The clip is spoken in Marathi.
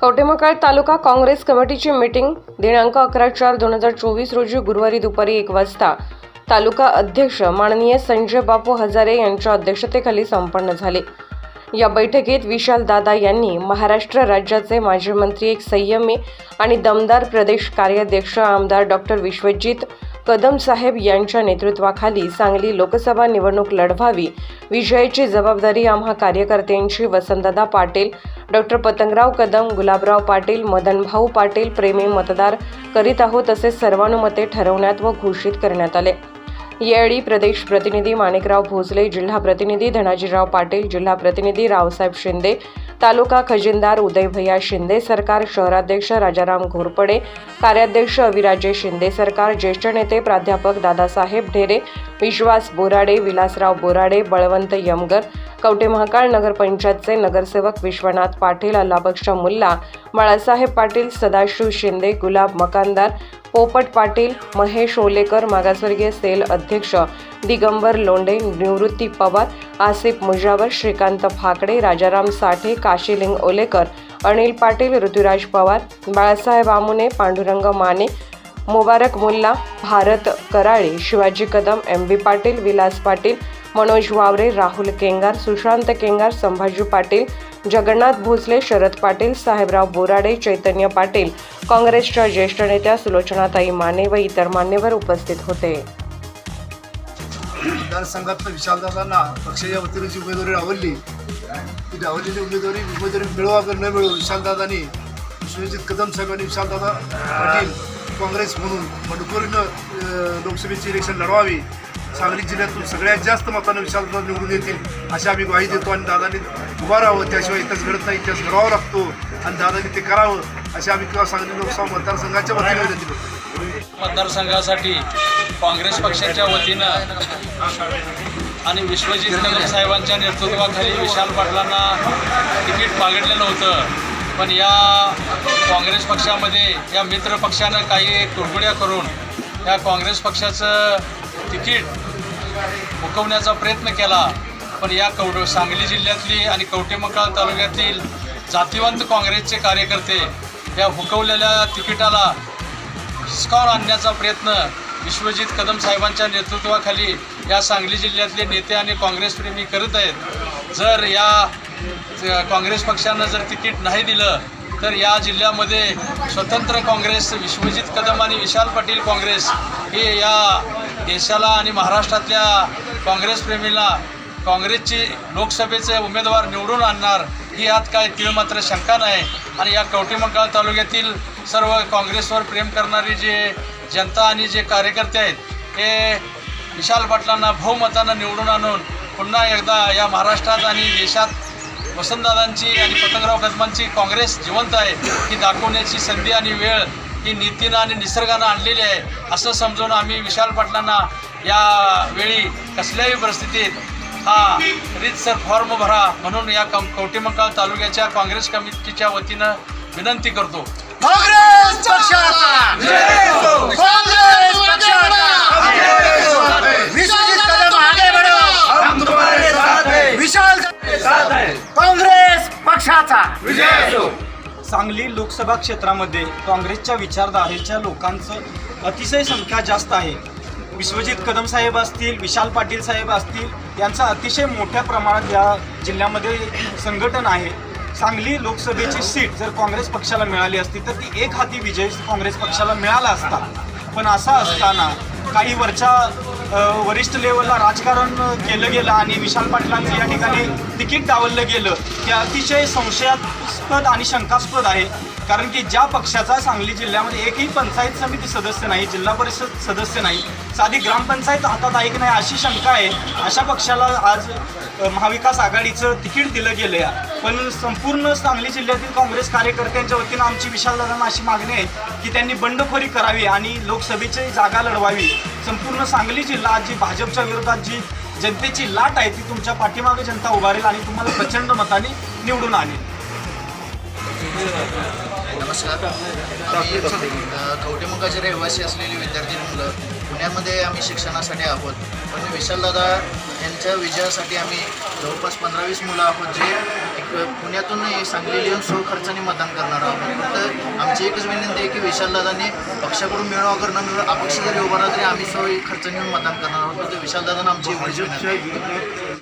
कवटेमहाकाळ तालुका काँग्रेस कमिटीची मीटिंग दिनांक अकरा चार दोन हजार चोवीस रोजी गुरुवारी दुपारी एक वाजता. तालुका अध्यक्ष माननीय संजय बापू हजारे यांच्या अध्यक्षतेखाली संपन्न झाले. या बैठकीत विशाल दादा यांनी महाराष्ट्र राज्याचे माजी मंत्री एक संयमी आणि दमदार प्रदेश कार्याध्यक्ष आमदार डॉक्टर विश्वजित कदम साहेब यांच्या नेतृत्वाखाली सांगली लोकसभा निवडणूक लढवावी. विजयाची जबाबदारी आम्हा कार्यकर्त्यांची वसंतदा पाटील डॉक्टर पतंगराव कदम गुलाबराव पाटील मदनभाऊ पाटील प्रेमी मतदार करीत आहोत असे सर्वानुमते ठरवण्यात व घोषित करण्यात आले. यावेळी प्रदेश प्रतिनिधी माणिकराव भोसले जिल्हा प्रतिनिधी धनाजीराव पाटील जिल्हा प्रतिनिधी रावसाहेब शिंदे तालुका खजिनदार उदयभैया शिंदे सरकार शहराध्यक्ष राजाराम घोरपडे कार्याध्यक्ष अविराजे शिंदे सरकार ज्येष्ठ नेते प्राध्यापक दादासाहेब ढेरे विश्वास बोराडे विलासराव बोराडे बळवंत यमगर कवटे महाकाळ नगरपंचायतचे नगरसेवक विश्वनाथ पाटील अल्लाबक्ष मुल्ला बाळासाहेब पाटील सदाशिव शिंदे गुलाब मकानदार पोपट पाटील महेश ओलेकर मागासवर्गीय सेल अध्यक्ष दिगंबर लोंढे निवृत्ती पवार आसिफ मुजावर श्रीकांत फाकडे राजाराम साठे काशीलिंग ओलेकर अनिल पाटील ऋतुराज पवार बाळासाहेब आमुने पांडुरंग माने मुबारक मुल्ला भारत कराळे शिवाजी कदम एम बी पाटील विलास पाटील मनोज वावरे राहुल केंगार सुशांत केंगार संभाजी पाटील जगन्नाथ भोसले शरद पाटील साहेबराव बोराडे चैतन्य पाटील. काँग्रेसच्या ज्येष्ठ नेत्या सुलोचनाताई माने व इतर मान्यवर उपस्थित होते. मतदारसंघातनं विशालदासांना पक्षाच्या वतीने जी उमेदवारी आवडली ती डावलेली उमेदवारी उमेदवारी मिळवा की न मिळो विशालदादांनी सुनिश्चित कदम साहेबांनी विशालदादा पाटील काँग्रेस म्हणून मणुकोरीनं लोकसभेची इलेक्शन लढवावी. सांगली जिल्ह्यातून सगळ्यात जास्त मतानं विशालदादा निवडून येतील अशी आम्ही ग्वाही देतो आणि दादानी उभा राहावं. त्याशिवाय इतिहास घडत नाही इतिहास घडावा लागतो आणि दादानी ते करावं अशी आम्ही किंवा सांगली लोकसभा मतदारसंघाच्या वतीने विनंती करतो. मतदारसंघासाठी काँग्रेस पक्षाच्या वतीनं आणि विश्वजित कदम साहेबांच्या नेतृत्वाखाली विशाल पाटलांना तिकीट मागितलेलं होतं. पण या काँग्रेस पक्षामध्ये या मित्र पक्षानं काही कुरगुड्या करून या काँग्रेस पक्षाचं तिकीट हुकवण्याचा प्रयत्न केला पण या कवड सांगली जिल्ह्यातली आणि कवटेमकाळ तालुक्यातील जातीवंत काँग्रेसचे कार्यकर्ते या हुकवलेल्या तिकिटाला हिसकावर आणण्याचा प्रयत्न विश्वजित कदम साहेबांच्या नेतृत्वाखाली या सांगली जिल्ह्यातले नेते आणि काँग्रेसप्रेमी करत आहेत. जर या काँग्रेस पक्षानं जर तिकीट नाही दिलं तर या जिल्ह्यामध्ये स्वतंत्र काँग्रेस विश्वजित कदम आणि विशाल पाटील काँग्रेस हे या देशाला आणि महाराष्ट्रातल्या काँग्रेसप्रेमीला काँग्रेसची लोकसभेचे उमेदवार निवडून आणणार ही यात काय तीळ मात्र शंका नाही. आणि या कवटेमंकाळ तालुक्यातील सर्व काँग्रेसवर प्रेम करणारी जे जनता आणि जे कार्यकर्ते आहेत हे विशाल पाटलांना बहुमतानं निवडून आणून पुन्हा एकदा या महाराष्ट्रात आणि देशात वसंतदादांची आणि पतंगराव कदमांची काँग्रेस जिवंत आहे ही दाखवण्याची संधी आणि वेळ ही नीतीनं आणि निसर्गानं आणलेली आहे असं समजून आम्ही विशाल पाटलांना या वेळी कसल्याही परिस्थितीत हा रीतसर फॉर्म भरा म्हणून या कम कवटेमंकाळ तालुक्याच्या काँग्रेस कमिटीच्या वतीनं विनंती करतो. काँग्रेस पक्षाचा! काँग्रेस पक्षाचा! विश्वजित कदम आगे बढ़ो! विशाल काँग्रेस! पक्षाचा! सांगली लोकसभा क्षेत्रामध्ये काँग्रेसच्या विचारधारेच्या लोकांचं अतिशय संख्या जास्त आहे. विश्वजित कदम साहेब असतील विशाल पाटील साहेब असतील यांचं अतिशय मोठ्या प्रमाणात या जिल्ह्यामध्ये संघटन आहे. सांगली लोकसभेची सीट जर काँग्रेस पक्षाला मिळाली असती तर ती एक हाती विजय काँग्रेस पक्षाला मिळाला असता. पण असं असताना काही वरच्या वरिष्ठ लेवलला राजकारण केलं गेलं आणि विशाल पाटलांचं या ठिकाणी तिकीट डावललं गेलं हे अतिशय संशयास्पद आणि शंकास्पद आहे. कारण की ज्या पक्षाचा सांगली जिल्ह्यामध्ये एकही पंचायत समिती सदस्य नाही जिल्हा परिषद सदस्य नाही साधी ग्रामपंचायत हातात ऐक नाही अशी शंका आहे. अशा पक्षाला आज महाविकास आघाडीचं तिकीट दिलं गेलं आहे पण संपूर्ण सांगली जिल्ह्यातील काँग्रेस कार्यकर्त्यांच्या वतीनं आमची विशालदादांना अशी मागणी आहे की त्यांनी बंडखोरी करावी आणि लोकसभेची जागा लढवावी. संपूर्ण सांगली जिल्हा आज जी भाजपच्या विरोधात जी जनतेची लाट आहे ती तुमच्या पाठीमागे जनता उभारेल आणि तुम्हाला प्रचंड मताने निवडून आणेल. नमस्कार. कवटेमुखाचे रहिवासी असलेली विद्यार्थी मुलं. पुण्यामध्ये आम्ही शिक्षणासाठी आहोत. पण विशालदादा यांच्या विजयासाठी आम्ही जवळपास पंधरा वीस मुलं आहोत जे पुण्यातून सांगली सांगलीला येऊन स्वखर्चाने मतदान करणार आहोत. फक्त आमची एकच विनंती आहे की विशालदादाने पक्षाकडून मिळवा अगर न अपक्ष जरी उभा तरी आम्ही स्व खर्चाने येऊन मतदान करणार आहोत. म्हणजे फक्त विशालदादांना आमची एवढीच विनंती